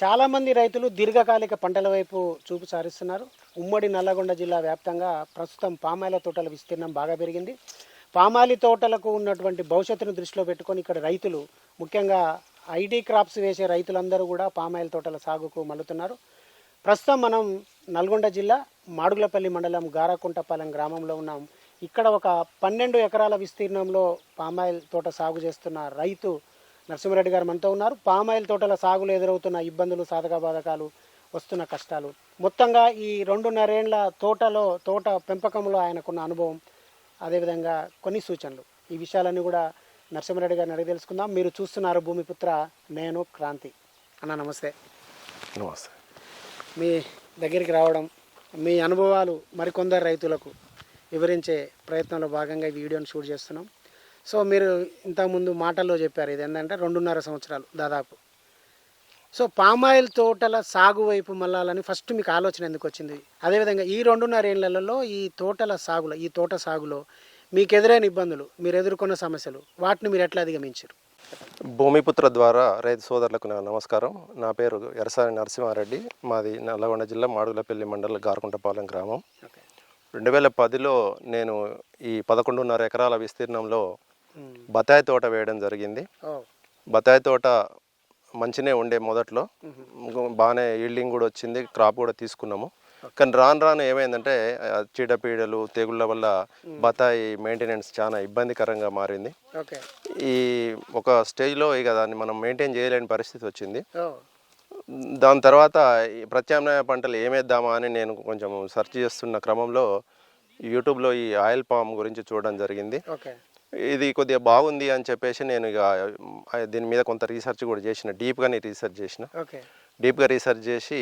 చాలామంది రైతులు దీర్ఘకాలిక పంటల వైపు చూపు సారిస్తున్నారు. ఉమ్మడి నల్లగొండ జిల్లా వ్యాప్తంగా ప్రస్తుతం పామాయిల తోటల విస్తీర్ణం బాగా పెరిగింది. పామాలి తోటలకు ఉన్నటువంటి భవిష్యత్తును దృష్టిలో పెట్టుకొని ఇక్కడ రైతులు ముఖ్యంగా ఐటీ క్రాప్స్ వేసే రైతులందరూ కూడా పామాయిల తోటల సాగుకు మల్లుతున్నారు ప్రస్తుతం మనం నల్గొండ జిల్లా మాడుగులపల్లి మండలం గారాకుంటపాలెం గ్రామంలో ఉన్నాం. ఇక్కడ ఒక పన్నెండు ఎకరాల విస్తీర్ణంలో పామాయిల్ తోట సాగు చేస్తున్న రైతు నరసింహారెడ్డి గారు మనతో ఉన్నారు. పామాయిల్ తోటల సాగులో ఎదురవుతున్న ఇబ్బందులు సాధక బాధకాలు వస్తున్న కష్టాలు. మొత్తంగా ఈ రెండున్నరేండ్ల తోటలో తోట పెంపకంలో ఆయనకున్న అనుభవం అదేవిధంగా కొన్ని సూచనలు. ఈ విషయాలన్నీ కూడా నరసింహారెడ్డి గారిని అడిగి తెలుసుకుందాం. మీరు చూస్తున్నారు భూమిపుత్ర నేను క్రాంతి. అన్న నమస్తే. నమస్తే. మీ దగ్గరికి రావడం మీ అనుభవాలు మరికొందరు రైతులకు వివరించే ప్రయత్నంలో భాగంగా ఈ వీడియోని షూట్ చేస్తున్నాం. సో మీరు ఇంతకుముందు మాటల్లో చెప్పారు ఇది ఏంటంటే రెండున్నర సంవత్సరాలు దాదాపు. సో పామాయిల్ తోటల సాగు వైపు మళ్ళాలని ఫస్ట్ మీకు ఆలోచన ఎందుకు వచ్చింది? అదేవిధంగా ఈ రెండున్నర ఏళ్ళలో ఈ తోటల సాగులో ఈ తోట సాగులో మీకు ఎదురైన ఇబ్బందులు మీరు ఎదుర్కొన్న సమస్యలు వాటిని మీరు ఎట్లా అధిగమించారు? భూమిపుత్ర ద్వారా రైతు సోదరులకు నా నమస్కారం. నా పేరు ఎరసాని నరసింహారెడ్డి. మాది నల్లగొండ జిల్లా మాడుగులపల్లి మండలం గారకుంటపాలెం గ్రామం. రెండు వేల పదిలో నేను ఈ పదకొండున్నర ఎకరాల విస్తీర్ణంలో బత్తాయి తోట వేయడం జరిగింది. బత్తాయి తోట మంచినే ఉండే మొదట్లో. బాగానే ఈల్డింగ్ కూడా వచ్చింది క్రాప్ కూడా తీసుకున్నాము. కానీ రాను రాను ఏమైందంటే చీడపీడలు తెగుళ్ళ వల్ల బత్తాయి మెయింటెనెన్స్ చాలా ఇబ్బందికరంగా మారింది. ఈ ఒక స్టేజ్లో ఇక దాన్ని మనం మెయింటైన్ చేయలేని పరిస్థితి వచ్చింది. దాని తర్వాత ఈ ప్రత్యామ్నాయ పంటలు ఏమేద్దామా అని నేను కొంచెం సెర్చ్ చేస్తున్న క్రమంలో యూట్యూబ్లో ఈ ఆయిల్ పామ్ గురించి చూడడం జరిగింది. ఇది కొద్దిగా బాగుంది అని చెప్పేసి నేను ఇక దీని మీద కొంత రీసెర్చ్ కూడా చేసిన డీప్గానే రీసెర్చ్ చేసిన. ఓకే. డీప్గా రీసెర్చ్ చేసి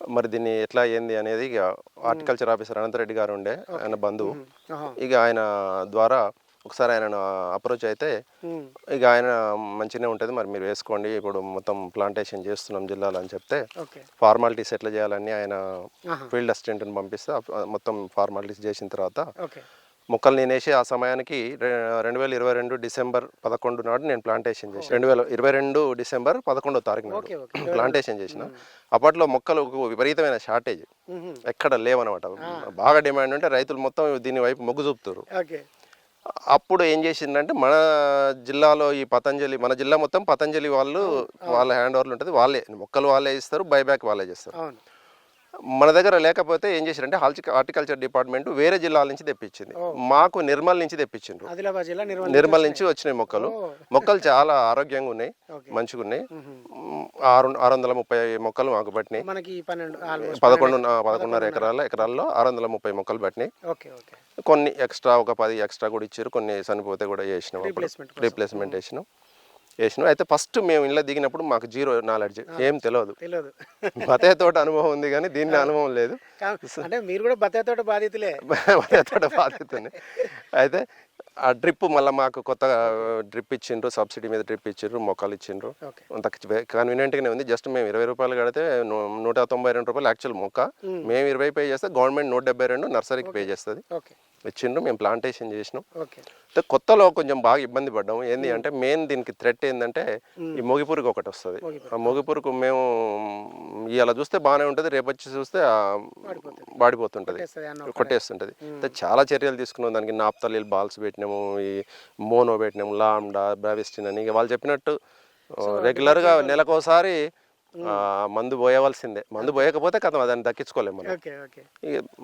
మరి దీన్ని ఎట్లా ఏంది అనేది ఇక హార్టికల్చర్ ఆఫీసర్ అనంతరెడ్డి గారు ఉండే ఆయన బంధువు. ఇక ఆయన ద్వారా ఒకసారి ఆయనను అప్రోచ్ అయితే. ఇక ఆయన మంచిగానే ఉంటుంది మరి మీరు వేసుకోండి ఇప్పుడు మొత్తం ప్లాంటేషన్ చేస్తున్నాం జిల్లాలో అని చెప్తే ఫార్మాలిటీస్ ఎట్లా చేయాలని ఆయన. ఫీల్డ్ అసిస్టెంట్ని పంపిస్తే మొత్తం ఫార్మాలిటీస్ చేసిన తర్వాత మొక్కలు నేను వేసి ఆ సమయానికి రెండు వేల ఇరవై రెండు డిసెంబర్ పదకొండు నాడు నేను ప్లాంటేషన్ చేసిన రెండు వేల ఇరవై రెండు డిసెంబర్ పదకొండో తారీఖు నాడు ప్లాంటేషన్ చేసిన అప్పట్లో మొక్కలకు విపరీతమైన షార్టేజ్. ఎక్కడ లేవన్నమాట బాగా డిమాండ్ ఉంటే రైతులు మొత్తం దీని వైపు మొగ్గు చూపుతారు. అప్పుడు ఏం చేసిందంటే మన జిల్లాలో ఈ పతంజలి మన జిల్లా మొత్తం పతంజలి వాళ్ళు వాళ్ళ హ్యాండ్ ఓవర్లు ఉంటుంది వాళ్ళే. మొక్కలు వాళ్ళే ఇస్తారు బైబ్యాక్ వాళ్ళే చేస్తారు. మన దగ్గర లేకపోతే ఏం చేశారంటే హార్టి హార్టికల్చర్ డిపార్ట్మెంట్ వేరే జిల్లాల నుంచి తెప్పించింది. మాకు నిర్మల్ నుంచి తెప్పించిండ్రు. ఆదిలాబాద్ జిల్లా నిర్మల్ నుంచి వచ్చినాయి మొక్కలు. మొక్కలు చాలా ఆరోగ్యంగా ఉన్నాయి. మంచిగా ఉన్నాయి ఆరు ఆరు వందల ముప్పై మొక్కలు మాకు పట్టినాయి. మనకి పదకొండు పదకొండున్నర ఎకరాల ఎకరాల్లో ఆరు వందల ముప్పై మొక్కలు పట్టినాయి కొన్ని ఎక్స్ట్రా ఒక పది ఎక్స్ట్రా కూడా ఇచ్చారు. కొన్ని చనిపోతే కూడా అప్పుడు రీప్లేస్మెంట్ రీప్లేస్మెంట్ వేసినాం అయితే ఫస్ట్ మేము ఇంట్లో దిగినప్పుడు మాకు జీరో నాలెడ్జ్. ఏం తెలియదు తెలియదు బతే తోట అనుభవం ఉంది కానీ దీన్ని అనుభవం లేదు. అంటే మీరు కూడా బత్తాయి తోట బాధితులే. బతే తోట బాధితుంది అయితే ఆ డ్రిప్ మళ్ళీ మాకు కొత్త డ్రిప్ ఇచ్చిండ్రు సబ్సిడీ మీద డ్రిప్ ఇచ్చిండ్రు మొక్కలు ఇచ్చిండ్రు. అంత కన్వీనియంట్గానే ఉంది. జస్ట్ మేము ఇరవై రూపాయలు కడితే నూట తొంభై రెండు రూపాయలు యాక్చువల్ మొక్క. మేము ఇరవై పే చేస్తే గవర్నమెంట్ నూట డెబ్బై రెండు నర్సరీకి పే చేస్తుంది. ఇచ్చిండ్రు మేము ప్లాంటేషన్ చేసినాం. కొత్తలో కొంచెం బాగా ఇబ్బంది పడ్డాము. ఏంది అంటే మెయిన్ దీనికి థ్రెట్ ఏంటంటే ఈ మొగిపురుగు ఒకటి వస్తుంది. ఆ మొగిపురుగు మేము ఇలా చూస్తే బాగానే ఉంటుంది రేపు వచ్చి చూస్తే వాడిపోతుంటుంది. కొట్టేస్తుంటుంది. అయితే చాలా చర్యలు తీసుకున్నాం. దానికి నాప్తలీలు బాల్స్ పెట్టినాము ఈ మోనో పెట్టినాము లామ్డా బ్రావిస్టిన్ అని. ఇక వాళ్ళు చెప్పినట్టు రెగ్యులర్గా నెలకోసారి మందు పోయవలసిందే. మందు పోయకపోతే కథం దాన్ని దక్కించుకోలేము మనం.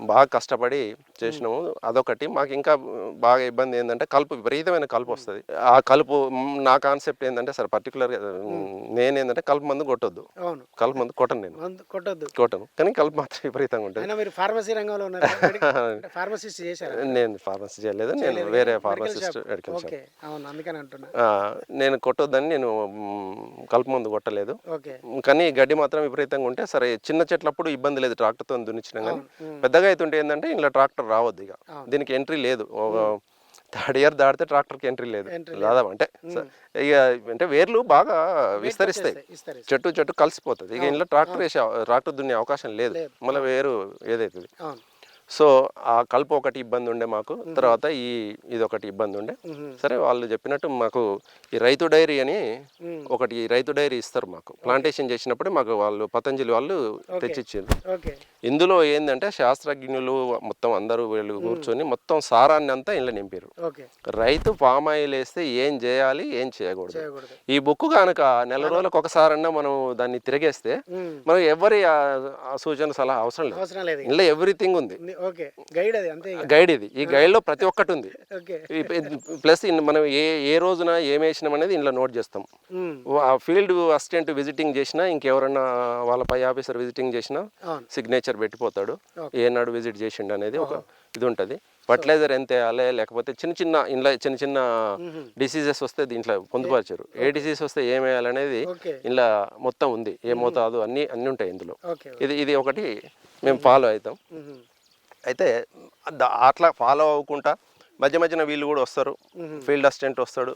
బాగా కష్టపడి చేసినాము అదొకటి. మాకు ఇంకా బాగా ఇబ్బంది ఏంటంటే కలుపు విపరీతమైన కలుపు వస్తుంది. ఆ కలుపు నా కాన్సెప్ట్ ఏంటంటే సార్ పర్టికులర్గా నేను ఏంటంటే కలుపు మందు కొట్టొద్దు. అవును. కలుపు మందు కొట్టను నేను. కొట్టొద్దు. కొట్టను. కానీ కలుపు మాత్రం విపరీతంగా ఉంటుంది. ఫార్మసీ రంగంలో ఫార్మసిస్ట్ చేశారు? నేను ఫార్మసీ చేయలేదు. నేను వేరే ఫార్మసిస్ట్ మెడికల్ షాప్. నేను కొట్టొద్దని నేను కలుపు మందు కొట్టలేదు. ఓకే. కానీ గడ్డి మాత్రం విపరీతంగా ఉంటే సరే చిన్న చెట్లప్పుడు ఇబ్బంది లేదు ట్రాక్టర్తో దున్నిచ్చినాం కానీ. పెద్దగా అవుతుంటే ఏంటంటే ఇలా ట్రాక్టర్ రావద్దు ఇక. దీనికి ఎంట్రీ లేదు. థర్డ్ ఇయర్ దాటితే ట్రాక్టర్కి ఎంట్రీ లేదు. దాదాపు అంటే ఇక అంటే వేర్లు బాగా విస్తరిస్తాయి. చెట్టు చెట్టు కలిసిపోతుంది. ఇక ఇంట్లో ట్రాక్టర్ వేసే ట్రాక్టర్ దున్నే అవకాశం లేదు. మళ్ళీ వేరు ఏదైతుంది. సో ఆ కలుపు ఒకటి ఇబ్బంది ఉండే మాకు తర్వాత ఈ ఇది ఒకటి ఇబ్బంది ఉండే సరే వాళ్ళు చెప్పినట్టు మాకు ఈ రైతు డైరీ అని ఒకటి రైతు డైరీ ఇస్తారు మాకు. ప్లాంటేషన్ చేసినప్పుడే మాకు వాళ్ళు పతంజలి వాళ్ళు తెచ్చిచ్చారు ఓకే. ఇందులో ఏంటంటే శాస్త్రజ్ఞులు మొత్తం అందరూ వీళ్ళు కూర్చొని మొత్తం సారాన్ని అంతా ఇంట్లో నింపారు రైతు పామ్ ఆయిల్ వేస్తే ఏం చేయాలి ఏం చేయకూడదు. ఈ బుక్ కనుక నెల రోజులకు ఒకసారన్నా మనం దాన్ని తిరిగేస్తే. మనకు ఎవరి సూచన సలహా అవసరం లేదు. ఇందులో ఎవ్రీథింగ్ ఉంది. ఓకే. గైడ్ అది అంతే ఇక. గైడ్ ఇది. ఈ గైడ్లో ప్రతి ఒక్కటి ఉంది ప్లస్ మనం ఏ ఏ రోజున ఏం వేసినాం అనేది ఇందులో నోట్ చేస్తాం. ఆ ఫీల్డ్ అసిస్టెంట్ విజిటింగ్ చేసినా ఇంకెవరన్నా వాళ్ళ పై ఆఫీసర్ విజిటింగ్ చేసినా సిగ్నేచర్ పెట్టిపోతాడు. ఏనాడు విజిట్ చేసిండు అనేది ఒక ఇది ఉంటుంది. ఫర్టిలైజర్ ఎంత వేయాలి లేకపోతే చిన్న చిన్న ఇంట్లో చిన్న చిన్న డిసీజెస్ వస్తే దీంట్లో పొందుపరిచారు. ఏ డిసీజ్ వస్తే ఏం వేయాలనేది ఇంట్లో మొత్తం ఉంది. ఏ మోతాదు అన్ని అన్ని ఉంటాయి ఇందులో. ఇది ఇది ఒకటి మేము ఫాలో అవుతాం. అయితే అట్లా ఫాలో అవ్వకుండా మధ్య మధ్యన వీళ్ళు కూడా వస్తారు. ఫీల్డ్ అసిస్టెంట్ వస్తాడు.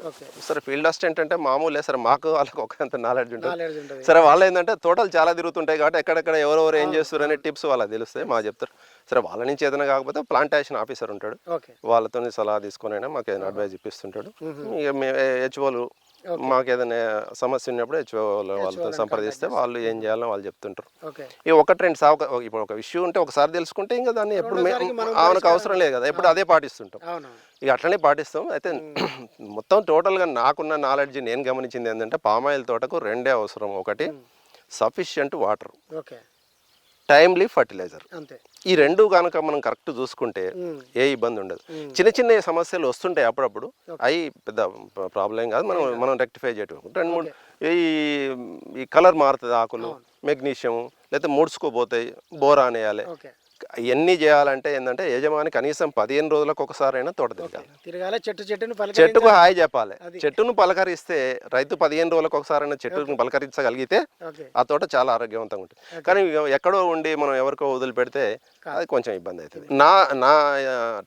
సరే ఫీల్డ్ అసిస్టెంట్ అంటే మామూలే సరే మాకు వాళ్ళకి ఒకంత నాలెడ్జ్ ఉంటుంది. నాలెడ్జ్ ఉంటుంది. సరే వాళ్ళు ఏంటంటే తోటలు చాలా తిరుగుతుంటాయి కాబట్టి ఎక్కడెక్కడ ఎవరెవరు ఏం చేస్తారు అనే టిప్స్ వాళ్ళకి తెలుస్తాయి. మాకు చెప్తారు. సరే వాళ్ళ నుంచి ఏదైనా కాకపోతే ప్లాంటేషన్ ఆఫీసర్ ఉంటాడు. వాళ్ళతో సలహా తీసుకొని అయినా మాకు ఏదైనా అడ్వైజ్ ఇప్పిస్తుంటాడు. ఇక మేము హెచ్ఓలు మాకు ఏదైనా సమస్య ఉన్నప్పుడు హెచ్ఓ వాళ్ళతో సంప్రదిస్తే వాళ్ళు ఏం చేయాలో వాళ్ళు చెప్తుంటారు. ఈ ఒకటి రెండు సాగు ఇప్పుడు ఒక ఇష్యూ ఉంటే ఒకసారి తెలుసుకుంటే ఇంకా దాన్ని ఎప్పుడు ఆమెకు అవసరం లేదు కదా. ఎప్పుడు అదే పాటిస్తుంటాం. ఇక అట్లనే పాటిస్తాం. అయితే మొత్తం టోటల్గా నాకున్న నాలెడ్జ్ నేను గమనించింది ఏంటంటే పామాయిల్ తోటకు రెండే అవసరం. ఒకటి sufficient water. Okay. Timely fertiliser. అంతే. ఈ రెండు కనుక మనం కరెక్ట్ చూసుకుంటే. ఏ ఇబ్బంది ఉండదు. చిన్న చిన్న సమస్యలు వస్తుంటాయి అప్పుడప్పుడు. అవి పెద్ద ప్రాబ్లం కాదు. మనం మనం రెక్టిఫై చేయటం. రెండు మూడు ఈ ఈ కలర్ మారుతుంది ఆకులు మెగ్నీషియం లేకపోతే ముడుచుకోపోతాయి బోరా అనేయాలి ఇవన్నీ చేయాలంటే ఏంటంటే యజమాని కనీసం పదిహేను రోజులకు ఒకసారైనా తోట తిరగాలి. తిరగాల చెట్టు చెట్టును చెట్టుకు హాయ్ చెప్పాలి. చెట్టును పలకరిస్తే రైతు పదిహేను రోజులకు ఒకసారైనా చెట్టును పలకరించగలిగితే ఆ తోట చాలా ఆరోగ్యవంతంగా ఉంటుంది. కానీ ఎక్కడో ఉండి మనం ఎవరికో వదిలిపెడితే అది కొంచెం ఇబ్బంది అవుతుంది. నా నా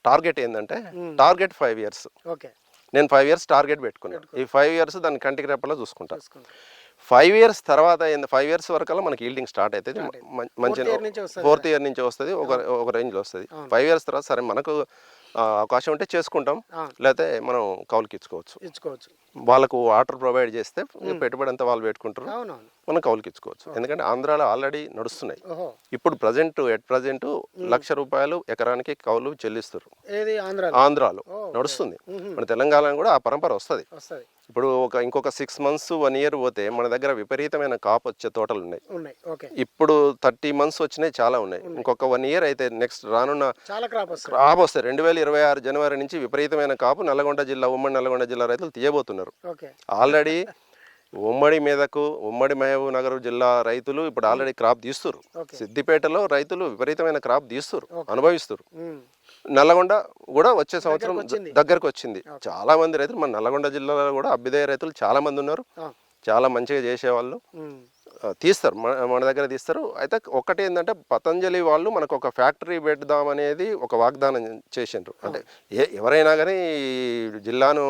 టార్గెట్ ఏంటంటే టార్గెట్ ఫైవ్ ఇయర్స్. ఓకే. నేను ఫైవ్ ఇయర్స్ టార్గెట్ పెట్టుకున్నాను ఈ ఫైవ్ ఇయర్స్ దాన్ని కంటికి రెప్పలా చూసుకుంటాను చూసుకుంటా. ఫైవ్ ఇయర్స్ తర్వాత ఫైవ్ ఇయర్స్ వరకల్లా మనకి ఈల్డింగ్ స్టార్ట్ అవుతుంది మంచి ఫోర్త్ ఇయర్ నుంచి వస్తుంది ఒక ఒక రేంజ్లో వస్తుంది. ఫైవ్ ఇయర్స్ తర్వాత సరే మనకు అవకాశం ఉంటే చేసుకుంటాం. లేకపోతే మనం కౌలుకి ఇచ్చుకోవచ్చు. ఇచ్చుకోవచ్చు. వాళ్ళకు వాటర్ ప్రొవైడ్ చేస్తే పెట్టుబడి అంతా వాళ్ళు పెట్టుకుంటారు. మనం కౌలుకి ఇచ్చుకోవచ్చు. ఎందుకంటే ఆంధ్రాలో ఆల్రెడీ నడుస్తున్నాయి. ఇప్పుడు ప్రజెంట్ ఎట్ ప్రజెంట్ లక్ష రూపాయలు ఎకరానికి కౌలు చెల్లిస్తారు ఆంధ్రాలో? నడుస్తుంది. మన తెలంగాణ కూడా ఆ పరంపర వస్తుంది. ఇప్పుడు ఒక ఇంకొక సిక్స్ మంత్స్ వన్ ఇయర్ పోతే మన దగ్గర విపరీతమైన కాపు వచ్చే తోటలు ఉన్నాయి. ఉన్నాయి ఓకే. ఇప్పుడు థర్టీ మంత్స్ వచ్చినాయి చాలా ఉన్నాయి. ఇంకొక వన్ ఇయర్ అయితే నెక్స్ట్ రానున్న చాలా క్రాప్ వస్తుంది క్రాప్ వస్తాయి. రెండు వేల ఇరవై ఆరు జనవరి నుంచి విపరీతమైన కాపు నల్గొండ జిల్లా ఉమ్మడి నల్గొండ జిల్లా రైతులు తీయబోతున్నారు. ఆల్రెడీ ఉమ్మడి మీదకు ఉమ్మడి మహబూబ్ నగర్ జిల్లా రైతులు ఇప్పుడు ఆల్రెడీ క్రాప్ తీస్తున్నారు. సిద్దిపేటలో రైతులు విపరీతమైన క్రాప్ తీస్తున్నారు అనుభవిస్తారు ఉమ్. నల్లగొండ కూడా వచ్చే సంవత్సరం. దగ్గరకు వచ్చింది. చాలా మంది రైతులు మన నల్లగొండ జిల్లాలో కూడా అభ్యుదయ రైతులు చాలా మంది ఉన్నారు. చాలా మంచిగా చేసేవాళ్ళు. తీస్తారు. మన మన దగ్గర తీస్తారు. అయితే ఒకటి ఏంటంటే పతంజలి వాళ్ళు మనకు ఒక ఫ్యాక్టరీ పెడదామనేది ఒక వాగ్దానం చేసిండ్రు. అంటే ఏ ఎవరైనా కానీ ఈ జిల్లాను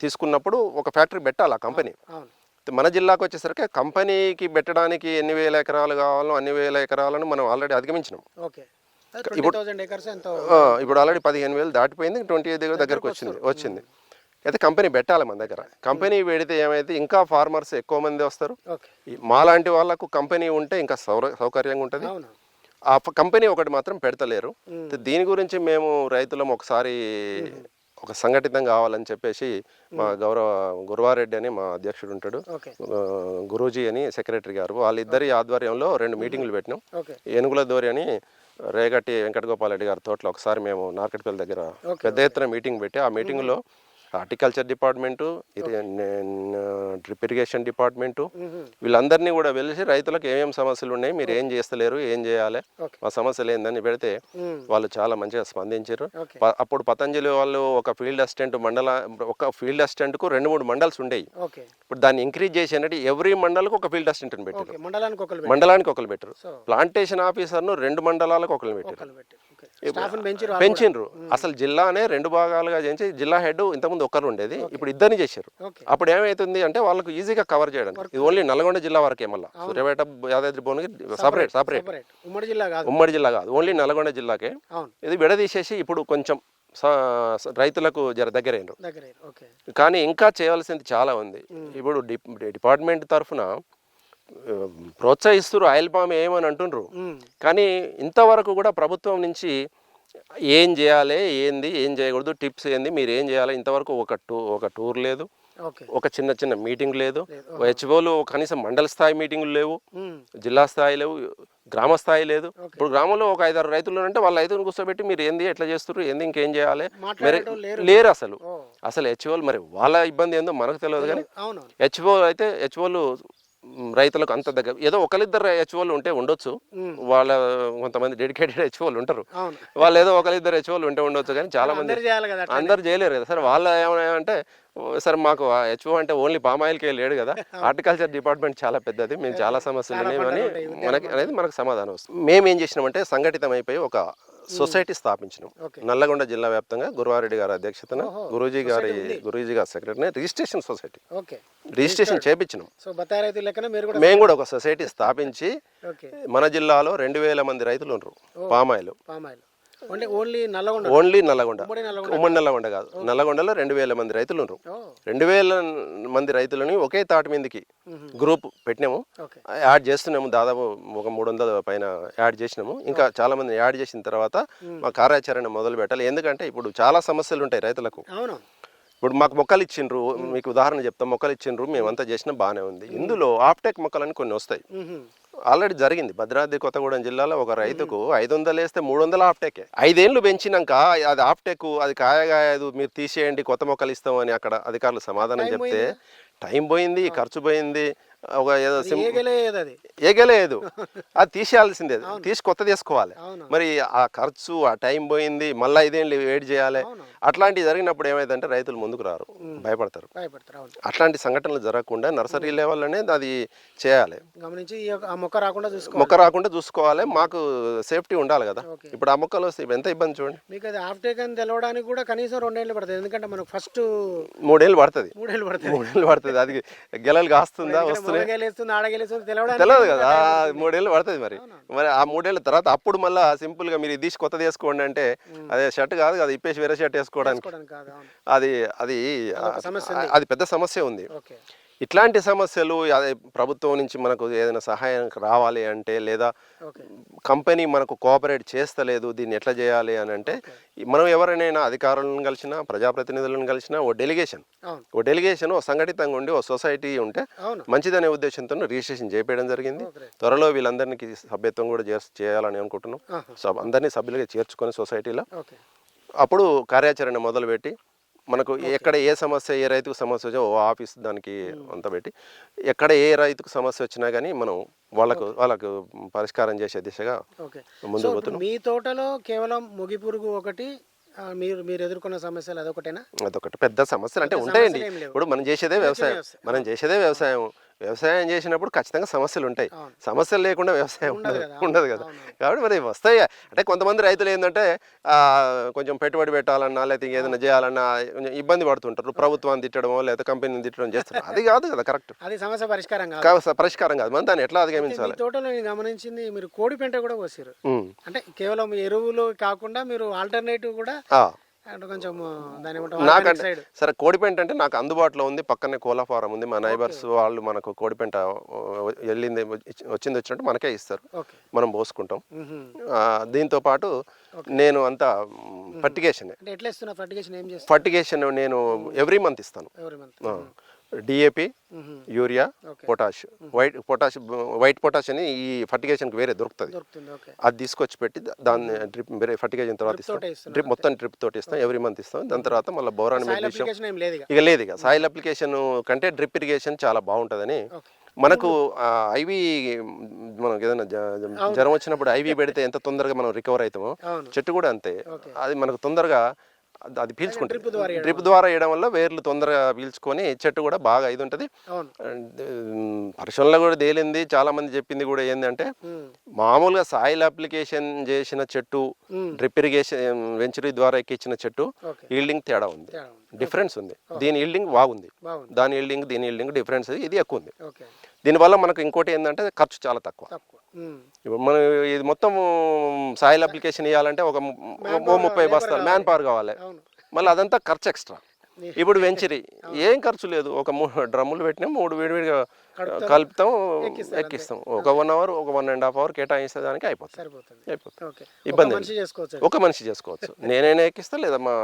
తీసుకున్నప్పుడు ఒక ఫ్యాక్టరీ పెట్టాలి ఆ కంపెనీ. మన జిల్లాకు వచ్చేసరికి కంపెనీకి పెట్టడానికి ఎన్ని వేల ఎకరాలు కావాలో అన్ని వేల ఎకరాలను మనం ఆల్రెడీ అధిగమించినాం. ఓకే. ఆ, ఇప్పుడు ఆల్రెడీ పదిహేను వేలు దాటిపోయింది ట్వంటీ ఎయిట్ దగ్గర దగ్గరకు వచ్చింది వచ్చింది. అయితే కంపెనీ పెట్టాలి మన దగ్గర. కంపెనీ పెడితే ఏమైతే ఇంకా ఫార్మర్స్ ఎక్కువ మంది వస్తారు. ఓకే. ఈ మాలాంటి వాళ్ళకు కంపెనీ ఉంటే ఇంకా సౌర సౌకర్యంగా ఉంటుంది. ఆ కంపెనీ ఒకటి మాత్రం పెడతలేరు. దీని గురించి మేము రైతులం ఒకసారి ఒక సంఘటితం కావాలని చెప్పేసి మా గౌరవ గురువారెడ్డి అని మా అధ్యక్షుడు ఉంటాడు. గురూజీ అని సెక్రటరీ గారు. వాళ్ళిద్దరి ఆధ్వర్యంలో రెండు మీటింగ్లు పెట్టినాం. ఏనుగుల దోరి అని రేగట్టి వెంకటగోపాల్ రెడ్డి గారి తోటలో ఒకసారి మేము నార్కెట్పల్లి దగ్గర పెద్ద ఎత్తున మీటింగ్ పెట్టి ఆ మీటింగ్లో horticulture department drip irrigation department. వీళ్ళందరినీ కూడా పిలిచి రైతులకు ఏమేమి సమస్యలు ఉన్నాయి మీరు ఏం చేస్తలేరు ఏం చేయాలి. మా సమస్యలు ఏందని పెడితే. వాళ్ళు చాలా మంచిగా స్పందించారు. అప్పుడు పతంజలి వాళ్ళు ఒక ఫీల్డ్ అసిస్టెంట్ మండల ఒక ఫీల్డ్ అసిస్టెంట్కు రెండు మూడు మండల్స్ ఉండేవి ఇప్పుడు దాన్ని ఇంక్రీజ్ చేసి ఏంటంటే ఎవ్రీ మండల్కి ఒక ఫీల్డ్ అసిస్టెంట్ పెట్టారు. మండలానికి ఒకరు పెట్టారు. ప్లాంటేషన్ ఆఫీసర్ను రెండు మండలాలకు ఒకరు పెట్టారు. పెంచిండ్రు అసలు జిల్లానే రెండు భాగాలుగా చేసి జిల్లా హెడ్ ఇంతకుముందు ఒక్కరు ఉండేది ఇప్పుడు ఇద్దరిని చేశారు. అప్పుడు ఏమైతుంది అంటే వాళ్ళకు ఈజీగా కవర్ చేయడానికి. ఇది ఓన్లీ నల్గొండ జిల్లా వరకే మళ్ళీ. సూర్యాపేట యాదాద్రి భువనగిరి సపరేట్ సపరేట్ ఉమ్మడి జిల్లా కాదు. ఉమ్మడి జిల్లా కాదు. ఓన్లీ నల్గొండ జిల్లాకే. ఇది విడదీసేసి ఇప్పుడు కొంచెం రైతులకు జర దగ్గరైనరు కానీ ఇంకా చేయాల్సింది చాలా ఉంది. ఇప్పుడు డిప్ డిపార్ట్మెంట్ తరఫున ప్రోత్సహిస్తున్నారు ఆయిల్ పామ్ ఏమని అంటుండ్రు. కానీ ఇంతవరకు కూడా ప్రభుత్వం నుంచి ఏం చేయాలి ఏంది ఏం చేయకూడదు టిప్స్ ఏంది మీరు ఏం చేయాలి ఇంతవరకు ఒక టూ ఒక టూర్ లేదు. ఒక చిన్న చిన్న మీటింగ్ లేదు. హెచ్ఓలు కనీసం మండల స్థాయి మీటింగులు లేవు. జిల్లా స్థాయి లేవు గ్రామ స్థాయి లేదు. ఇప్పుడు గ్రామంలో ఒక ఐదారు రైతులు అంటే వాళ్ళ రైతులను కూర్చోబెట్టి మీరు ఏంది ఎట్లా చేస్తున్నారు ఏంది ఇంకేం చేయాలి? మరి లేరు. అసలు. అసలు హెచ్ఓలు మరి వాళ్ళ ఇబ్బంది ఏందో మనకు తెలియదు కానీ హెచ్ఓ అయితే హెచ్ఓలు రైతులకు అంత దగ్గర ఏదో ఒకరిద్దరు హెచ్ఓలు ఉంటే ఉండొచ్చు. వాళ్ళ కొంతమంది డెడికేటెడ్ హెచ్ఓలు ఉంటారు. వాళ్ళు ఏదో ఒకరిద్దరు హెచ్ఓలు ఉంటే ఉండొచ్చు కానీ చాలా మంది. అందరు చేయలేరు కదా సార్. వాళ్ళు ఏమంటే సార్ మాకు హెచ్ఓ అంటే ఓన్లీ పామాయిల్కే లేడు కదా. హార్టికల్చర్ డిపార్ట్మెంట్ చాలా పెద్దది. మేము చాలా సమస్యలు ఉన్నాయని మనకి అనేది మనకు సమాధానం వస్తుంది. మేము ఏం చేసినామంటే సంఘటితం అయిపోయి ఒక సొసైటీ స్థాపించినాం. నల్లగొండ జిల్లా వ్యాప్తంగా గురువారెడ్డి గారి అధ్యక్షతన గురూజీ గారి గురూజీ గారి సెక్రటరీ రిజిస్ట్రేషన్ సొసైటీ. రిజిస్ట్రేషన్ చేపించినాం. మేము కూడా ఒక సొసైటీ స్థాపించి మన జిల్లాలో రెండు వేల మంది రైతులు ఉన్నారు. Palm oil. Only Nalgonda. Only Nalgonda. ఉమ్మడి నల్లగొండ కాదు. నల్లగొండలో రెండు వేల మంది రైతులు ఉన్నారు రెండు వేల మంది రైతులని ఒకే తాటి మీదకి గ్రూప్ పెట్టినాము. యాడ్ చేస్తున్నాము. దాదాపు ఒక మూడు వందల పైన యాడ్ చేసినాము. ఇంకా చాలా మంది యాడ్ చేసిన తర్వాత మా కార్యాచరణ మొదలు పెట్టాలి. ఎందుకంటే ఇప్పుడు చాలా సమస్యలు ఉంటాయి రైతులకు ఇప్పుడు మాకు మొక్కలు ఇచ్చిండ్రు. మీకు ఉదాహరణ చెప్తాం. మొక్కలు ఇచ్చిండ్రు. మేమంతా చేసినా బాగానే ఉంది. ఇందులో ఆప్టెక్ మొక్కలని కొన్ని వస్తాయి. ఆల్రెడీ జరిగింది. భద్రాద్రి కొత్తగూడెం జిల్లాలో ఒక రైతుకు ఐదు వందలు వేస్తే మూడు వందల ఆప్టెకే ఐదేళ్ళు పెంచినాక అది ఆప్టెక్ అది కాయగాయదు మీరు తీసేయండి కొత్త మొక్కలు ఇస్తామని అక్కడ అధికారులు సమాధానం చెప్తే టైం పోయింది ఖర్చు పోయింది ఒక ఏదో ఏగలేదు అది? తీసేయాల్సిందే తీసి కొత్త తీసుకోవాలి. మరి ఆ ఖర్చు ఆ టైం పోయింది మళ్ళీ ఐదేళ్ళు వెయిట్ చేయాలి. అట్లాంటివి జరిగినప్పుడు ఏమైందంటే రైతులు ముందుకు రారు భయపడతారు. అట్లాంటి సంఘటనలు జరగకుండా నర్సరీ లెవెల్లోనే అది చేయాలి. గమనించి మొక్క రాకుండా చూసుకోవాలి. మొక్క రాకుండా చూసుకోవాలి. మాకు సేఫ్టీ ఉండాలి కదా. ఇప్పుడు ఆ మొక్కలు ఎంత ఇబ్బంది చూడండి. మీకు అది హాఫ్ టేక్ అని తెలవడానికి కూడా కనీసం రెండేళ్ళు పడుతుంది. ఎందుకంటే మనకు ఫస్ట్ మూడేళ్ళు పడుతుంది. మూడేళ్ళు పడుతుంది. మూడేళ్ళు పడుతుంది. అది గెలలు కాస్తుందా వస్తుంది? తెలియదు కదా మూడేళ్ళు పడుతుంది మరి. మరి ఆ మూడేళ్ళ తర్వాత అప్పుడు మళ్ళీ సింపుల్గా మీరు ఇది తీసి కొత్త తీసుకోండి అంటే అదే షర్ట్ కాదు కదా ఇప్పేసి వేరే షర్ట్ వేసుకోవడానికి. అది అది అది పెద్ద సమస్య ఉంది. ఇట్లాంటి సమస్యలు అదే ప్రభుత్వం నుంచి మనకు ఏదైనా సహాయం రావాలి అంటే లేదా కంపెనీ మనకు కోఆపరేట్ చేస్తలేదు దీన్ని ఎట్లా చేయాలి అని అంటే మనం ఎవరైనా అధికారులను కలిసినా ప్రజాప్రతినిధులను కలిసినా ఓ డెలిగేషన్. ఓ డెలిగేషన్ ఓ సంఘటితంగా ఉండి ఓ సొసైటీ ఉంటే మంచిదనే ఉద్దేశంతో రిజిస్ట్రేషన్ చేపేయడం జరిగింది. త్వరలో వీళ్ళందరికీ సభ్యత్వం కూడా చేయాలని అనుకుంటున్నాం. అందరినీ సభ్యులుగా చేర్చుకొని సొసైటీలో. అప్పుడు కార్యాచరణ మొదలుపెట్టి మనకు ఎక్కడ ఏ సమస్య ఏ రైతుకు సమస్య వచ్చా ఓ ఆఫీస్ దానికి అంత పెట్టి ఎక్కడ ఏ రైతుకు సమస్య వచ్చినా కానీ మనం వాళ్ళకు వాళ్ళకు పరిష్కారం చేసే దిశగా సో ఇప్పుడు మీ తోటలో కేవలం ముగి పురుగు ఒకటి మీరు మీరు ఎదుర్కొన్న సమస్యలు అదొకటేనా? అదొకటి. పెద్ద సమస్యలు అంటే ఉంటాయండి. ఇప్పుడు మనం చేసేదే వ్యవసాయం. మనం చేసేదే వ్యవసాయం. వ్యవసాయం చేసినప్పుడు ఖచ్చితంగా సమస్యలు ఉంటాయి. సమస్యలు లేకుండా వ్యవసాయం ఉండదు కదా, ఉండదు కదా. కాబట్టి మరి వస్తాయి. అంటే కొంతమంది రైతులు ఏంటంటే కొంచెం పెట్టుబడి పెట్టాలన్నా లేకపోతే ఏదైనా చేయాలన్నా కొంచెం ఇబ్బంది పడుతుంటారు. ప్రభుత్వాన్ని తిట్టడమో లేదా కంపెనీని తిట్టడం చేస్తారు అది కాదు కదా కరెక్ట్. అది సమస్య పరిష్కారం కాదు. పరిష్కారం కాదు. మనం దాన్ని ఎట్లా అధిగమించాలి? తోటలో నేను గమనించింది మీరు కోడి పెంట కూడా ఉమ్. అంటే కేవలం ఎరువులు కాకుండా మీరు ఆల్టర్నేటివ్ కూడా నాకంటే సరే కోడిపెంట అంటే నాకు అందుబాటులో ఉంది. పక్కనే కోళ్ళ ఫారం ఉంది. మా నైబర్స్ వాళ్ళు మనకు కోడిపెంట వెళ్ళింది వచ్చింది వచ్చినట్టు మనకే ఇస్తారు. మనం పోసుకుంటాం. దీంతో పాటు నేను అంతా ఫర్టిగేషన్ ఫర్టిగేషన్ నేను ఎవ్రీ మంత్ ఇస్తాను. DAP urea. Potash. White potash white potash అని ఈ ఫర్టిగేషన్కి వేరే దొరుకుతుంది. అది తీసుకొచ్చి పెట్టి దాన్ని డ్రిప్ వేరే ఫర్టిగేషన్ తర్వాత ఇస్తాం. డ్రిప్ మొత్తం డ్రిప్ తోటి ఇస్తాం ఎవ్రీ మంత్ ఇస్తాం. దాని తర్వాత మళ్ళీ బోరాన్ మెగ్నీషియం ఇక. లేదు ఇక. సాయిల్ అప్లికేషన్ కంటే డ్రిప్ ఇరిగేషన్ చాలా బాగుంటుందని మనకు ఐవి మనకు ఏదైనా జ్వరం వచ్చినప్పుడు ఐవి పెడితే ఎంత తొందరగా మనం రికవర్ అవుతామో చెట్టు కూడా అంతే. అది మనకు తొందరగా అది- పీల్చుకుంటుంది. డ్రిప్ ద్వారా వేయడం వల్ల వేర్లు తొందరగా పీల్చుకొని చెట్టు కూడా బాగా ఇది ఉంటుంది. పరిశ్రమలో కూడా తేలింది. చాలా మంది చెప్పింది కూడా ఏంటంటే మామూలుగా సాయిల్ అప్లికేషన్ చేసిన చెట్టు డ్రిప్ ఇరిగేషన్ వెంచరీ ద్వారా ఎక్కించిన చెట్టు ఈల్డింగ్ తేడా ఉంది. డిఫరెన్స్ ఉంది. దీని ఈల్డింగ్ బాగుంది. దాని ఈల్డింగ్ దీని ఈల్డింగ్ డిఫరెన్స్ ఇది ఎక్కువ ఉంది. దీనివల్ల మనకు ఇంకోటి ఏంటంటే ఖర్చు చాలా తక్కువ. ఇప్పుడు మనం ఇది మొత్తం సాయిల్ అప్లికేషన్ ఇవ్వాలంటే ఒక ముప్పై బస్తాలు మ్యాన్ పవర్ కావాలి. మళ్ళీ అదంతా ఖర్చు ఎక్స్ట్రా. ఇప్పుడు వెంచరీ. ఏం ఖర్చు లేదు. ఒక మూడు డ్రమ్ములు పెట్టినా మూడు విడివిడిగా కలుపుతాం ఎక్కిస్తాం. ఒక వన్ అవర్ ఒక వన్ అండ్ హాఫ్ అవర్ కేటాయిస్తే దానికి అయిపోతుంది అయిపోతుంది. ఇబ్బంది ఒక మనిషి చేసుకోవచ్చు ఒక మనిషి చేసుకోవచ్చు. నేనైనా ఎక్కిస్తా లేదా మా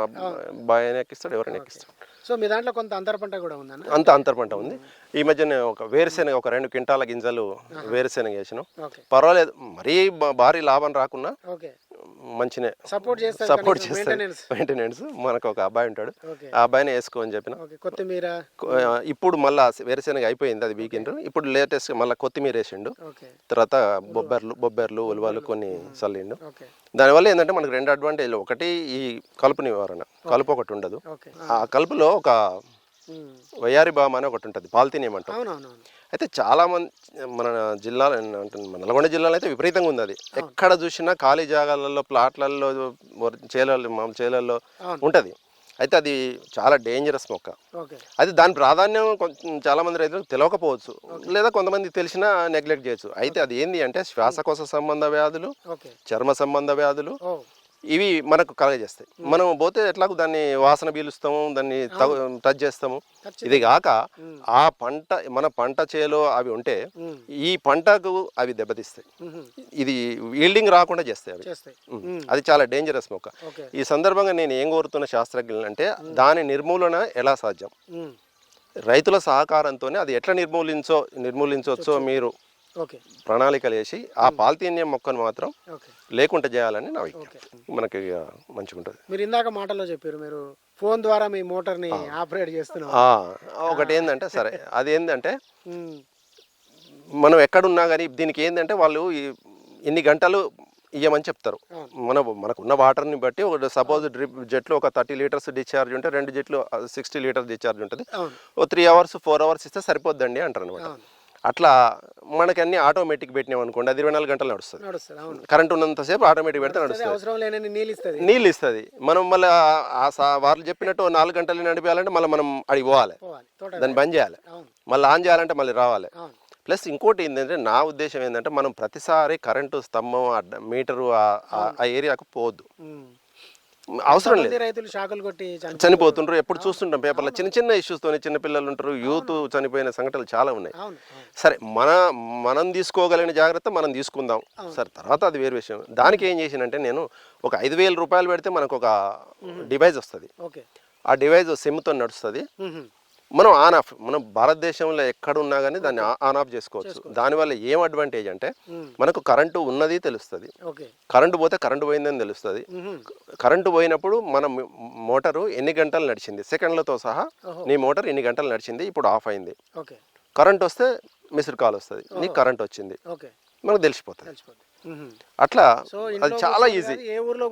బాయ్ అయినా ఎక్కిస్తాడు ఎవరైనా ఎక్కిస్తాడు. సో మీ దాంట్లో కొంత అంతర పంట కూడా ఉందన్న అంత అంతర్ పంట ఉంది. ఈ మధ్యనే ఒక వేరుశెనగ ఒక రెండు క్వింటాల గింజలు వేరుశెనగ వేసినాం. పర్వాలేదు మరీ భారీ లాభం రాకున్నా మంచినే. సపోర్ట్ చేస్తారు సపోర్ట్ చేస్తాడు మెయింటెనెన్స్ మనకు ఒక అబ్బాయి ఉంటాడు. ఆ అబ్బాయిని వేసుకో అని చెప్పిన. కొత్తిమీర. ఇప్పుడు మళ్ళా వేరుశెనగ అయిపోయింది అది వీకెండ్ ఇప్పుడు లేటెస్ట్ మళ్ళీ కొత్తిమీర వేసిండు. తర్వాత బొబ్బర్లు బొబ్బర్లు ఉలవలు కొన్ని చల్లిండు. దానివల్ల ఏంటంటే మనకు రెండు అడ్వాంటేజ్లు ఒకటి ఈ కలుపు నివారణ. కలుపు ఒకటి ఉండదు. ఆ. కలుపులో ఒక ఉమ్, వయ్యారి బామ్ అని ఒకటి ఉంటుంది పాలిథీన్ ఏమంటాం అయితే చాలా మంది మన మన నల్గొండ జిల్లాలో అయితే విపరీతంగా ఉంది అది. ఎక్కడ చూసినా ఖాళీ జాగాలలో ప్లాట్లలో చేలల్లో మామూలు చేలల్లో. ఉంటుంది. అయితే అది చాలా డేంజరస్ మొక్క. అది దాని ప్రాధాన్యం కొంచెం చాలా మంది రైతులకు తెలియకపోవచ్చు. లేదా కొంతమంది తెలిసినా నెగ్లెక్ట్ చేయొచ్చు. అయితే అది ఏంది అంటే శ్వాసకోశ సంబంధ వ్యాధులు చర్మ సంబంధ వ్యాధులు ఇవి మనకు కలగజేస్తాయి. మనం పోతే ఎట్లాగో దాన్ని వాసన పీలుస్తాము దాన్ని టచ్ చేస్తాము. ఇది కాక ఆ పంట మన పంట చేలో అవి ఉంటే ఈ పంటకు అవి దెబ్బతీస్తాయి. ఇది ఈల్డింగ్ రాకుండా చేస్తాయి అవి. అది చాలా డేంజరస్ మొక్క ఈ సందర్భంగా నేను ఏం కోరుతున్న శాస్త్రజ్ఞులు అంటే దాని నిర్మూలన ఎలా సాధ్యం? రైతుల సహకారంతోనే అది ఎట్లా నిర్మూలించో నిర్మూలించవచ్చో మీరు ప్రణాళికలు వేసి ఆ పాల్తీన్యం మొక్కను మాత్రం లేకుండా చేయాలని నా మనకి మంచిగా ఉంటుంది మీరు ఇందాక మాటల్లో చెప్పారు మీరు ఫోన్ ద్వారా మీ మోటార్ని ఆపరేట్ చేస్తున్నారు ఒకటి ఏంటంటే సరే అది ఏంటంటే మనం ఎక్కడున్నా కానీ దీనికి ఏంటంటే వాళ్ళు ఇన్ని గంటలు ఇయ్యమని చెప్తారు. మన మనకున్న వాటర్ని బట్టి ఒక సపోజ్ డ్రిప్ జెట్లో ఒక థర్టీ లీటర్స్ డిశ్చార్జ్ ఉంటే రెండు జెట్లు సిక్స్టీ లీటర్స్ డిశ్చార్జ్ ఉంటుంది. ఓ త్రీ అవర్స్ ఫోర్ అవర్స్ ఇస్తే సరిపోద్దండి అంటారు అనమాట అట్లా మనకి అన్ని ఆటోమేటిక్ పెట్టినాం అనుకోండి అది ఇరవై నాలుగు గంటలు నడుస్తుంది. కరెంట్ ఉన్నంతసేపు ఆటోమేటిక్ పెడితే నడుస్తుంది నీళ్ళు ఇస్తుంది మనం మళ్ళీ వాళ్ళు చెప్పినట్టు నాలుగు గంటలు నడిపేయాలంటే మళ్ళీ మనం అడిగి పోవాలి. దాన్ని బంద్ చేయాలి. మళ్ళీ ఆన్ చేయాలంటే మళ్ళీ రావాలి. ప్లస్ ఇంకోటి ఏంటంటే నా ఉద్దేశం ఏంటంటే మనం ప్రతిసారి కరెంటు స్తంభం అడ్డ మీటరు ఆ- ఏరియాకు పోవద్దు. అవసరం లేదు. రైతులు షాకులు కొట్టి చనిపో- చనిపోతుంటారు ఎప్పుడు చూస్తుంటాం పేపర్లో. చిన్న చిన్న ఇష్యూస్తోని చిన్న పిల్లలు ఉంటారు యూత్ చనిపోయిన సంఘటనలు చాలా ఉన్నాయి. సరే మన మనం తీసుకోగలిగిన జాగ్రత్త మనం తీసుకుందాం. సరే తర్వాత అది వేరే విషయం. దానికి ఏం చేసినంటే నేను ఒక ఐదు వేల రూపాయలు పెడితే మనకు ఒక డివైస్ వస్తుంది. ఆ డివైస్ సిమ్తో నడుస్తుంది. మనం ఆన్ ఆఫ్ మనం భారతదేశంలో ఎక్కడ ఉన్నా కానీ దాన్ని ఆన్ ఆఫ్ చేసుకోవచ్చు. దానివల్ల ఏం అడ్వాంటేజ్ అంటే ఉమ్. మనకు కరెంటు ఉన్నది తెలుస్తుంది. కరెంటు పోతే కరెంటు పోయిందని తెలుస్తుంది. కరెంటు పోయినప్పుడు మన మోటారు ఎన్ని గంటలు నడిచింది? సెకండ్లతో సహా. నీ మోటార్ ఎన్ని గంటలు నడిచింది? ఇప్పుడు ఆఫ్ అయింది. కరెంట్ వస్తే మిస్డ్ కాల్ వస్తుంది. నీకు కరెంట్ వచ్చింది. మనకు తెలిసిపోతుంది. అట్లా అది చాలా ఈజీ ఏ ఊర్లో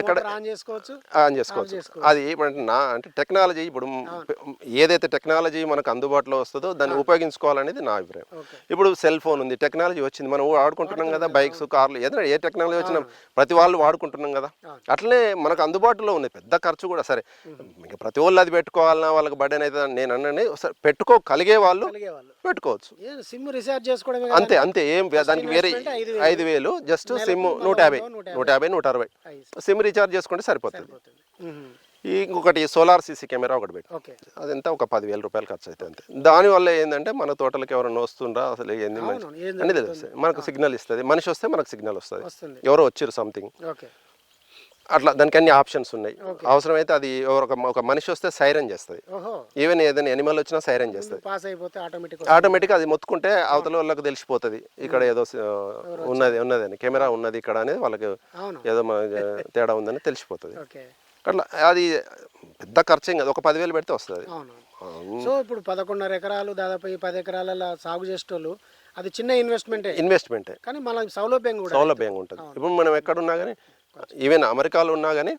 ఎక్కడ- ఆన్ చేసుకోవచ్చు ఆన్ చేసుకోవచ్చు. చేసుకోవచ్చు. అది ఏమంటే నా అంటే టెక్నాలజీ ఇప్పుడు ఏదైతే టెక్నాలజీ మనకు అందుబాటులో వస్తుందో దాన్ని ఉపయోగించుకోవాలనేది నా అభిప్రాయం. ఇప్పుడు సెల్ ఫోన్ ఉంది టెక్నాలజీ వచ్చింది మనం ఆడుకుంటున్నాం కదా బైక్స్ కార్లు ఏదైనా ఏ టెక్నాలజీ వచ్చినా ప్రతి వాళ్ళు వాడుకుంటున్నాం కదా. అట్లనే మనకు అందుబాటులో ఉంది పెద్ద ఖర్చు కూడా. సరే ఇంకా ప్రతి వాళ్ళు అది పెట్టుకోవాలన్నా వాళ్ళకి బర్డెన్ అయితే నేను అన్నని పెట్టుకోగలిగే వాళ్ళు కలిగే వాళ్ళు. పెట్టుకోవచ్చు. సిమ్ రీఛార్జ్ చేసుకోవడమే అంతే అంతే ఏం దానికి వేరే ఐదు వేలు. జస్ట్ సిమ్ నూట యాభై నూట యాభై. నూట అరవై. సిమ్ రీఛార్జ్ చేసుకుంటే సరిపోతుంది. ఇంకొకటి సోలార్ సీసీ కెమెరా ఒకటి పెట్టి. అదంతా ఒక పదివేల రూపాయలు ఖర్చు అవుతుంది అంతే. దానివల్ల ఏంటంటే మన తోటలకు ఎవరైనా వస్తుండ్రా అసలు ఏంది మంచి అవును, ఏం అని తెలుస్తుంది మనకు సిగ్నల్ ఇస్తుంది. మనిషి వస్తే మనకు సిగ్నల్ వస్తుంది. ఎవరో వచ్చిరు సంథింగ్. అట్లా దానికి అన్ని ఆప్షన్స్ ఉన్నాయి. అవసరమైతే అది ఒక- ఒక మనిషి వస్తే సైరన్ చేస్తుంది. ఈవెన్ ఏదైనా ఎనిమల్ వచ్చినా సైరన్ చేస్తుంది. పాస్ అయిపోతే ఆటోమేటిక్ అది మొత్తుకుంటే అవతల వాళ్ళకి తెలిసిపోతుంది. ఇక్కడ ఏదో ఉన్నది ఉన్నది అని కెమెరా ఉన్నది ఇక్కడ అనేది వాళ్ళకి ఏదో మన తేడా ఉందని తెలిసిపోతుంది. అట్లా అది పెద్ద ఖర్చు కాదు. ఒక పదివేలు పెడితే వస్తుంది. సో ఇప్పుడు పదకొండున్నర ఎకరాలు దాదాపు ఈ పది ఎకరాల సాగు చేసేటోళ్ళు అది చిన్న ఇన్వెస్ట్మెంటే ఇన్వెస్ట్మెంటే కానీ మళ్ళీ సౌలభ్యం కూడా సౌలభ్యంగా ఉంటుంది. ఇప్పుడు మనం ఎక్కడున్నా కానీ ఈవెన్ అమెరికాలో ఉన్నా కానీ.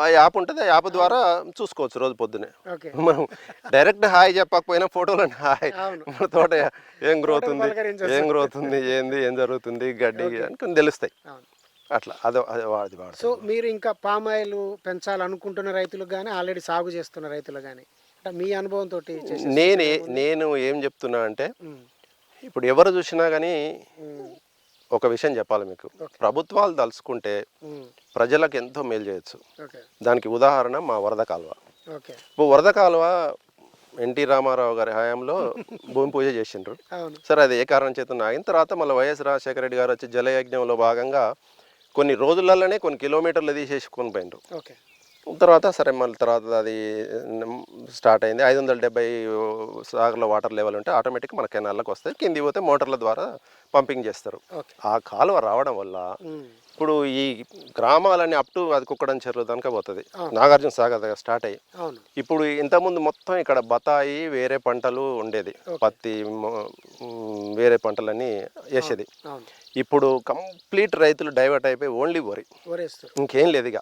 ఆ యాప్ ఉంటుంది ఆ యాప్ ద్వారా చూసుకోవచ్చు రోజు పొద్దునే. మనం డైరెక్ట్ హాయ్ చెప్పకపోయినా ఫోటోలో హాయ్. మన తోట ఏం గ్రోత్ ఉంది. ఏం గ్రోత్ ఉంది ఏంది ఏం జరుగుతుంది గడ్డి అని కొన్ని తెలుస్తాయి. అట్లా అదే అదే వాడి వాడుతుంది. సో మీరు ఇంకా పామాయిల్ పెంచాలనుకుంటున్న రైతులకు కానీ ఆల్రెడీ సాగు చేస్తున్న రైతులు కానీ అంటే మీ అనుభవంతో నేను నేను ఏం చెప్తున్నా అంటే ఇప్పుడు ఎవరు చూసినా కానీ ఒక విషయం చెప్పాలి మీకు. ప్రభుత్వాలు తలుచుకుంటే ప్రజలకు ఎంతో మేలు చేయొచ్చు. దానికి ఉదాహరణ మా వరద కాలువ. ఓకే. ఇప్పుడు వరద కాలువ ఎన్టీ రామారావు గారి హయాంలో భూమి పూజ చేసిండ్రు. సరే అది ఏ కారణం చేత ఆగిన తర్వాత మళ్ళీ వైఎస్ రాజశేఖర రెడ్డి గారు వచ్చి జలయజ్ఞంలో భాగంగా కొన్ని రోజులలోనే కొన్ని కిలోమీటర్లు తీసేసుకొని పోయినరు ఓకే. తర్వాత సరే మళ్ళీ తర్వాత అది స్టార్ట్ అయింది. ఐదు వందల డెబ్బై సాగర్లో వాటర్ లెవెల్ ఉంటే ఆటోమేటిక్ మన కెనాల్లోకి వస్తాయి. కింది పోతే మోటార్ల ద్వారా పంపింగ్ చేస్తారు. ఆ కాలువ రావడం వల్ల ఇప్పుడు ఈ గ్రామాలన్నీ అప్ టు అది కుక్కడం చెరువు దానికే పోతుంది. నాగార్జున సాగర్ దగ్గర స్టార్ట్ అయ్యి ఇప్పుడు ఇంతకుముందు మొత్తం ఇక్కడ బతాయి వేరే పంటలు ఉండేది. పత్తి వేరే పంటలన్నీ వేసేది. ఇప్పుడు కంప్లీట్ రైతులు డైవర్ట్ అయిపోయి ఓన్లీ వరి. ఇంకేం లేదు ఇక.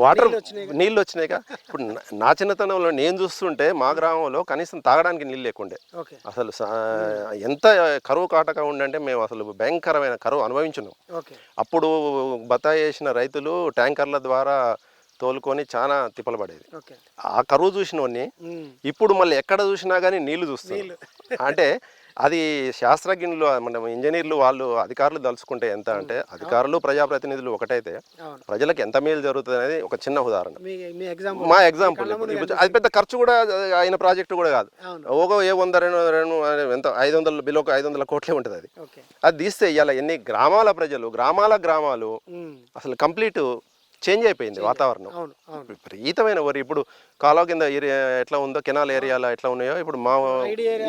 వాటర్ నీళ్ళు వచ్చినాయిగా ఇప్పుడు నా- చిన్నతనంలో నేను చూస్తుంటే మా గ్రామంలో కనీసం తాగడానికి నీళ్ళు లేకుండే. అసలు ఎంత కరువు కాటక ఉండంటే మేము అసలు భయంకరమైన కరువు అనుభవించున్నాం. అప్పుడు బతాయి వేసిన రైతులు ట్యాంకర్ల ద్వారా తోలుకొని చాలా తిప్పలు పడేది ఆ కరువు చూసినోన్ని ఇప్పుడు మళ్ళీ ఎక్కడ చూసినా కానీ నీళ్ళు చూస్తారు అంటే అది శాస్త్రజ్ఞులు మన ఇంజనీర్లు వాళ్ళు అధికారులు తలుచుకుంటే ఎంత అంటే అధికారులు ప్రజాప్రతినిధులు ఒకటైతే ప్రజలకు ఎంత మేలు జరుగుతుంది అనేది ఒక చిన్న ఉదాహరణ. మీ ఎగ్జాంపుల్ అది పెద్ద ఖర్చు కూడా అయిన ప్రాజెక్టు కూడా కాదు. ఒక ఏ వంద రెండు రెండు ఎంత ఐదు వందల బిలో ఐదు వందల కోట్లే ఉంటుంది అది. అది తీస్తే ఇవాళ ఎన్ని గ్రామాల ప్రజలు గ్రామాల గ్రామాలు అసలు కంప్లీట్ చేంజ్ అయిపోయింది వాతావరణం. విపరీతమైన వరి. ఇప్పుడు కాలువ కింద ఏరియా ఎట్లా ఉందో కెనాల్ ఏరియాలో ఎట్లా ఉన్నాయో ఇప్పుడు మా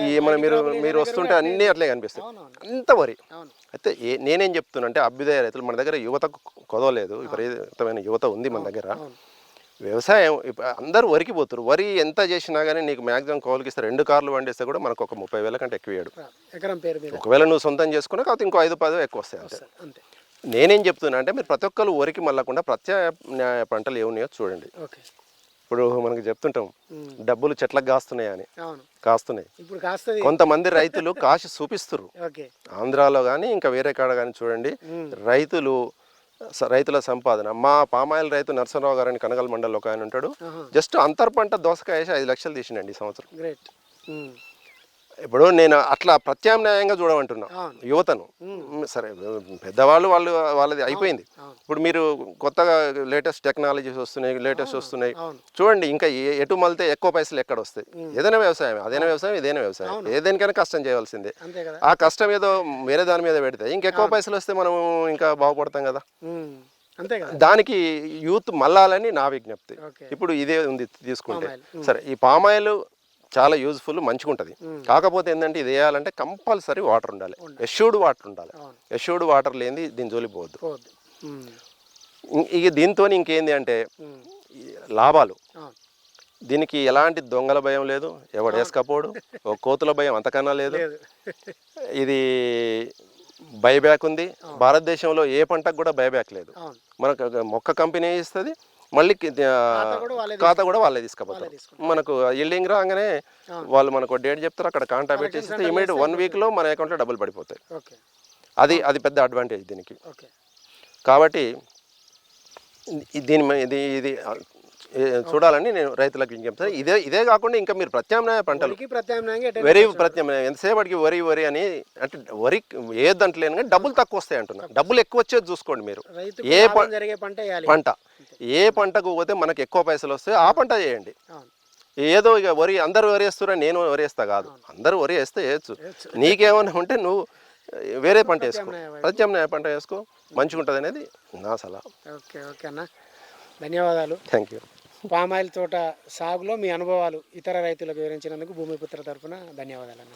ఈ మన మీరు మీరు వస్తుంటే అన్నీ అట్లే కనిపిస్తాయి. అంత వరి. అయితే ఏ- నేనేం చెప్తున్నా అంటే అభ్యుదయ రైతులు మన దగ్గర యువతకు కొదవలేదు. విపరీతమైన యువత ఉంది మన దగ్గర. వ్యవసాయం అందరూ వరికి పోతారు. వరి ఎంత చేసినా కానీ నీకు మ్యాక్సిమం కౌలుకి ఇస్తే రెండు కార్లు వండిస్తే కూడా మనకు ఒక ముప్పై వేల కంటే ఎక్కువ ఒకవేళ నువ్వు సొంతం చేసుకున్నా కాకపోతే ఇంకో ఐదు పదో ఎక్కువ వస్తాయి అంతే. నేనేం చెప్తున్నా అంటే మీరు ప్రతి ఒక్కరు వరికి మళ్ళకుండా ప్రత్యామ్నాయ పంటలు ఏమున్నాయో చూడండి. ఓకే. ఇప్పుడు మనకి చెప్తుంటాం. డబ్బులు చెట్లకు కాస్తున్నాయి అని. కాస్తున్నాయి. ఇప్పుడు కొంతమంది రైతులు కాశి చూపిస్తున్నారు ఆంధ్రాలో కానీ ఇంకా వేరే కాడ కానీ చూడండి. రైతులు రైతుల సంపాదన. మా పామాయిల్ రైతు నరసింహరావు గారని కనగల్ మండలంలో ఒక ఆయన ఉంటాడు. జస్ట్ అంతర్ పంట దోసకాయ వేసి ఐదు లక్షలు తీసిండండి ఈ సంవత్సరం. ఇప్పుడు నేను అట్లా ప్రత్యామ్నాయంగా చూడమంటున్నా. యువతను. సరే పెద్దవాళ్ళు వాళ్ళు వాళ్ళది అయిపోయింది. ఇప్పుడు మీరు కొత్తగా లేటెస్ట్ టెక్నాలజీస్ వస్తున్నాయి లేటెస్ట్ వస్తున్నాయి. చూడండి ఇంకా ఎటు మలితే ఎక్కువ పైసలు ఎక్కడ వస్తాయి? ఏదైనా వ్యవసాయం అదేనా వ్యవసాయం ఇదేనా వ్యవసాయం. ఏదేనికైనా కష్టం చేయవలసిందే ఆ కష్టం ఏదో వేరే దాని మీద పెడితే ఇంకెక్కువ పైసలు వస్తే మనం ఇంకా బాగుపడతాం కదా. అంతే దానికి యూత్ మళ్ళాలని నా విజ్ఞప్తి. ఇప్పుడు ఇదే ఉంది తీసుకుంటే. సరే ఈ పామాయిల్ చాలా యూజ్ఫుల్ మంచిగా ఉంటుంది కాకపోతే ఏంటంటే ఇది వేయాలంటే కంపల్సరీ వాటర్ ఉండాలి. ఎష్యూర్డ్ వాటర్ ఉండాలి. ఎష్యూర్డ్ వాటర్ లేనిది దీని జోలి పోవద్దు. ఇక దీంతో ఇంకేంది అంటే లాభాలు. దీనికి ఎలాంటి దొంగల భయం లేదు. ఎవడు వేసుకపోడు ఒక కోతుల భయం అంతకన్నా లేదు. ఇది బైబ్యాక్ ఉంది. భారతదేశంలో ఏ పంటకు కూడా బైబ్యాక్ లేదు. మనకు మొక్క కంపెనీ ఇస్తుంది. మళ్ళీ ఖాతా కూడా వాళ్ళే తీసుకుపోతారు. మనకు ఇల్డింగ్ రాగానే వాళ్ళు మనకు డేట్ చెప్తారు అక్కడ కాంటాక్ట్ పెట్టేస్తే ఇమీడియట్ వన్ వీక్లో మన అకౌంట్లో డబ్బులు పడిపోతాయి. ఓకే. అది అది పెద్ద అడ్వాంటేజ్ దీనికి. ఓకే. కాబట్టి దీని ఇది ఇది చూడాలని నేను రైతులకు విజ్ఞప్తి ఇదే ఇదే కాకుండా ఇంకా మీరు ప్రత్యామ్నాయ పంటలు. వరి ప్రత్యామ్నాయం ఎంతసేపటికి వరి వరి అని అంటే వరి ఏదంటలేను కానీ డబ్బులు తక్కువ వస్తాయి అంటున్నా. డబ్బులు ఎక్కువ వచ్చేది చూసుకోండి మీరు. ఏ పంట ఏ పంటకు పోతే మనకు ఎక్కువ పైసలు వస్తాయి ఆ పంట చేయండి. ఏదో ఇక వరి అందరూ వరి వేస్తున్నా నేను వరి వేస్తా కాదు. అందరూ వరి వేస్తే వేయచ్చు. నీకేమైనా ఉంటే నువ్వు వేరే పంట వేసుకో. ప్రత్యామ్నాయ పంట. వేసుకో మంచిగా ఉంటుంది అనేది నా సలహా. ఓకే ఓకే అన్న. ధన్యవాదాలు. థ్యాంక్ యూ పామాయిల్ తోట సాగులో మీ అనుభవాలు ఇతర రైతులకు వివరించినందుకు భూమిపుత్ర తరఫున ధన్యవాదాలు అన్న.